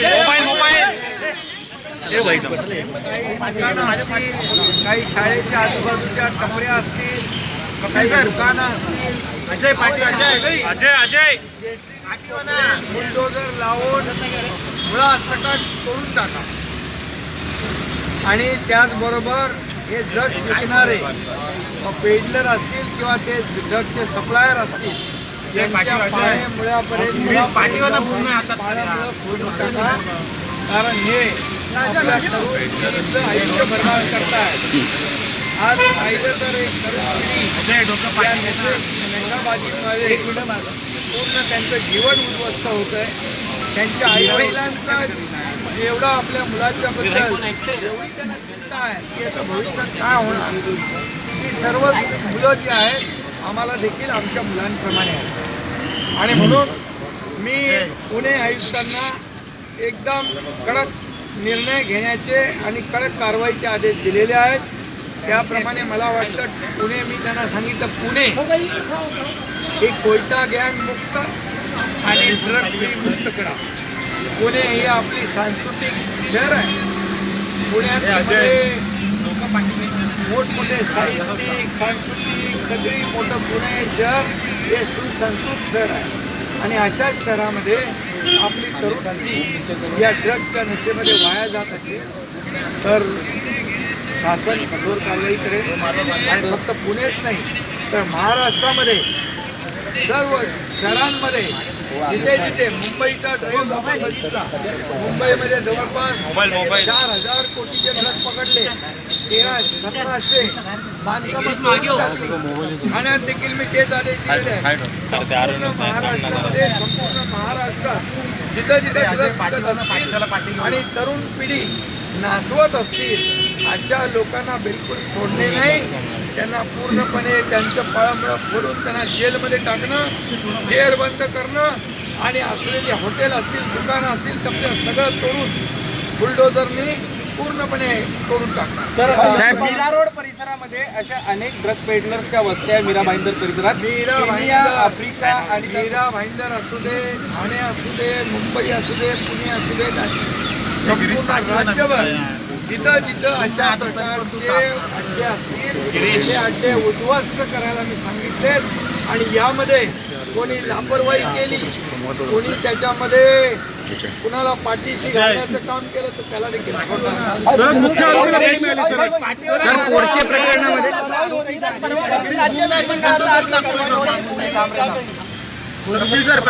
Mobile mobile काही शाळेच्या आजूबाजूच्या टपऱ्या असतील काही दुकानं असतील अजय पाटील अजय. अजय अजय बुलडोजर लावून मुळात सकट तोडून टाका आणि त्याचबरोबर हे ड्रग्ज विकणारे पेडलर असतील किंवा ते ड्रग्जचे सप्लायर असतील कारण हे आयुष्य बर्बाद करताय आज पाहिलं तर एक नशाबाजीमध्ये पूर्ण त्यांचं जीवन उद्ध्वस्त होत आहे त्यांच्या आई वडिलांचा एवढा आपल्या मुलाच्या बद्दल एवढी त्यांना चिंता आहे की याचं भविष्यात काय होणार? ही सर्व मुलं जी आहेत आम्हाला देखील आमच्या मुलांप्रमाणे आहेत. आणि म्हणून मी पुणे आयुक्तांना एकदम कडक निर्णय घेण्याचे आणि कडक कारवाईचे आदेश दिलेले आहेत. त्याप्रमाणे मला वाटतं पुणे मी त्यांना सांगितलं पुणे ही कोयता गँग मुक्त आणि ड्रग फ्री मुक्त करा. पुणे ही आपली सांस्कृतिक शहर आहे. पुण्यामध्ये मोठमोठे साहित्यिक सांस्कृतिक सगळी मोठं पुणे शहर हे सुसंस्कृत शहर आहे. आणि अशाच शहरामध्ये आपली तरुण पिढी या ड्रगच्या नशेमध्ये वाया जात असेल तर शासन कठोर कारवाई करेल. आणि फक्त पुणेच नाही तर महाराष्ट्रामध्ये सर्व शहरांमध्ये जिथे जिथे मुंबईचा आपण बघितला. मुंबईमध्ये जवळपास मोबाईल, मोबाईल. चार हजार कोटीचे ट्रक पकडले. तेरा सतराशे बांधकाम ठाण्यात देखील मी तेच आदेश दिलेले. महाराष्ट्रामध्ये संपूर्ण महाराष्ट्रात जिथं जिथे आणि तरुण पिढी नासवत असतील अशा लोकांना बिलकुल सोडणे नाही. त्यांना पूर्णपणे त्यांचं पळामळ फोडून त्यांना जेलमध्ये टाकणं जेर बंद करणं आणि असलेली हॉटेल असतील दुकानं असतील तर ते सगळं तोडून बुलडोजरनी पूर्णपणे तोडून टाकणं साहेब मीरा रोड परिसरामध्ये अशा अनेक ड्रग पेडलरच्या वस्त्या आहे मीरा भाईंदर परिसरात. मीरा आफ्रिका आणि मीरा भाईंदर असू दे ठाणे असू दे मुंबई असू दे पुणे असू दे जिथं जिथं अशा प्रकारचे अड्डे असतील ते अड्डे उद्ध्वस्त करायला मी सांगितले आणि यामध्ये कोणी लापरवाही केली कोणी त्याच्यामध्ये कुणाला पाठीशी घालण्याचं काम केलं तर त्याला देखील प्रकरणामध्ये कपिल सर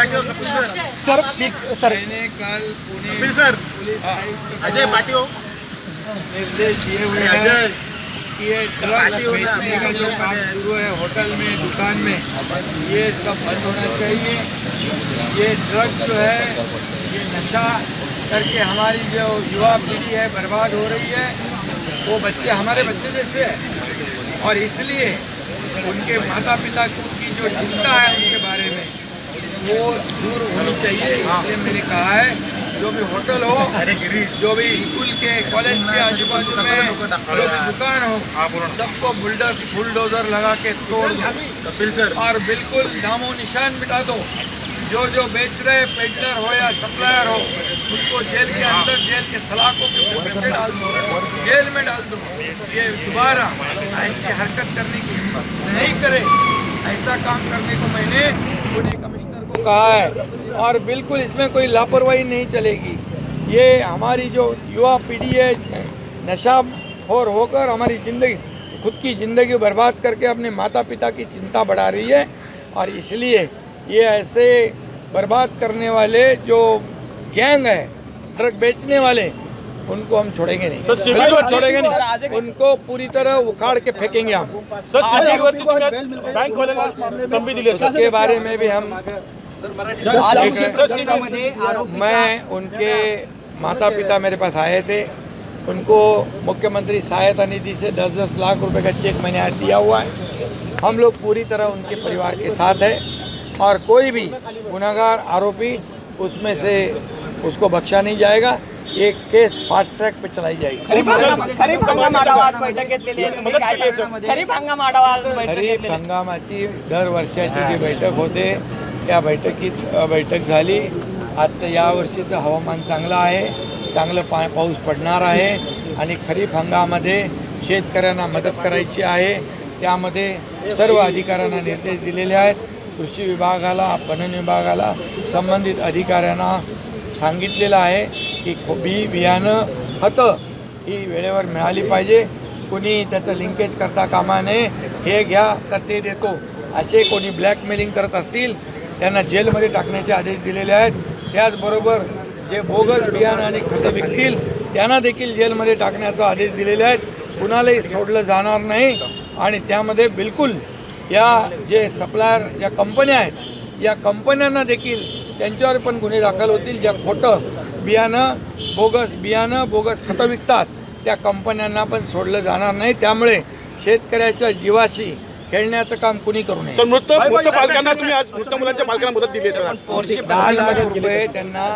सर। काल पुणे कपिल सर। आयुक्त अजय निर्देश दिए हुए हैं अजय। ये ड्रग्स बेचने का जो काम शुरू है होटल में दुकान में ये सब बंद होना चाहिए। ये ड्रग जो है ये नशा करके हमारी जो युवा पीढ़ी है बर्बाद हो रही है। वो बच्चे हमारे बच्चे जैसे हैं। और इसलिए उनके माता पिता की जो चिंता है उनके वो दूर होनी चाहिए इसलिए मैंने कहा है जो भी होटल हो जो भी स्कूल के कॉलेज के आजू बाजू में जो भी दुकान हो सबको बुलडर बुलडोजर लगा के तोड़ दो। कपिल सर। और बिल्कुल नामो निशान मिटा दो। जो जो बेच रहे पेडलर हो या सप्लायर हो उनको जेल के अंदर जेल के सलाखों के ऊपर डाल दो। जेल में डाल दो। ये दोबारा ऐसी हरकत करने की नहीं करे। ऐसा काम करने को मैंने को कहा है और बिल्कुल इसमें कोई लापरवाही नहीं चलेगी। ये हमारी जो युवा पीढ़ी है नशा और होकर हमारी ज़िंदगी खुद की ज़िंदगी बर्बाद करके अपने माता पिता की चिंता बढ़ा रही है और इसलिए ये ऐसे बर्बाद करने वाले जो गैंग है ड्रग बेचने वाले उनको हम छोड़ेंगे नहीं। बिल्कुल छोड़ेंगे नहीं। उनको पूरी तरह उखाड़ के फेंकेंगे हम। उसके बारे में भी हम मैं उनके माता पिता मेरे पास आए थे। उनको मुख्यमंत्री सहायता निधि से 10-10 लाख रुपए का चेक मैंने आज दिया हुआ है। हम लोग पूरी तरह उनके परिवार के साथ है और कोई भी गुनागार आरोपी उसमें से उसको बख्शा नहीं जाएगा। एक केस फास्ट ट्रैक पे चलाई जाएगी। खरीप हंगाम खरीप. हंगामाची दर वर्षाची जी बैठक होते त्या बैठकीत बैठक झाली. आजचं या वर्षीचं हवामान चांगलं आहे. चांगलं पा पाऊस पडणार आहे. आणि खरीप हंगामामध्ये शेतकऱ्यांना मदत करायची आहे. त्यामध्ये सर्व अधिकाऱ्यांना निर्देश दिलेले आहेत. कृषी विभागाला पणन विभागाला संबंधित अधिकाऱ्यांना सांगितलेलं आहे की बी बियाणं खतं ही वेळेवर मिळाली पाहिजे. कोणी त्याचं लिंकेज करता कामा नये. हे घ्या तर ते देतो. असे कोणी ब्लॅकमेलिंग करत असतील त्यांना जेलमध्ये टाकण्याचे आदेश दिलेले आहेत. त्याचबरोबर जे बोगस बियाणं आणि खतं विकतील त्यांना देखील जेलमध्ये टाकण्याचा आदेश दिलेले आहेत. कुणालाही सोडलं जाणार नाही. आणि त्यामध्ये बिलकुल या जे सप्लायर ज्या कंपन्या आहेत या कंपन्यांना देखील त्यांच्यावर पण गुन्हे दाखल होतील. ज्या खोटं बियाणं बोगस बियाणं बोगस खतं विकतात त्या कंपन्यांना पण सोडलं जाणार नाही. त्यामुळे शेतकऱ्याच्या जीवाशी खेळण्याचं काम कुणी करू नये. सर मृत मृत पालकांना तुम्ही आज मृत मुलांच्या पालकांना मदत दिली आहे सर. आज. दहा लाख रुपये त्यांना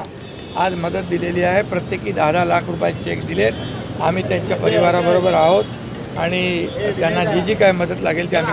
आज मदत दिलेली आहे. प्रत्येकी दहा दहा लाख रुपयाचे चेक दिलेत. आम्ही त्यांच्या परिवाराबरोबर आहोत आणि त्यांना जी जी काय मदत लागेल ती आम्ही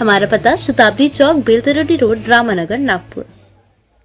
हमारा पता शताब्दी चौक बेलतरोटी रोड रामानगर नागपुर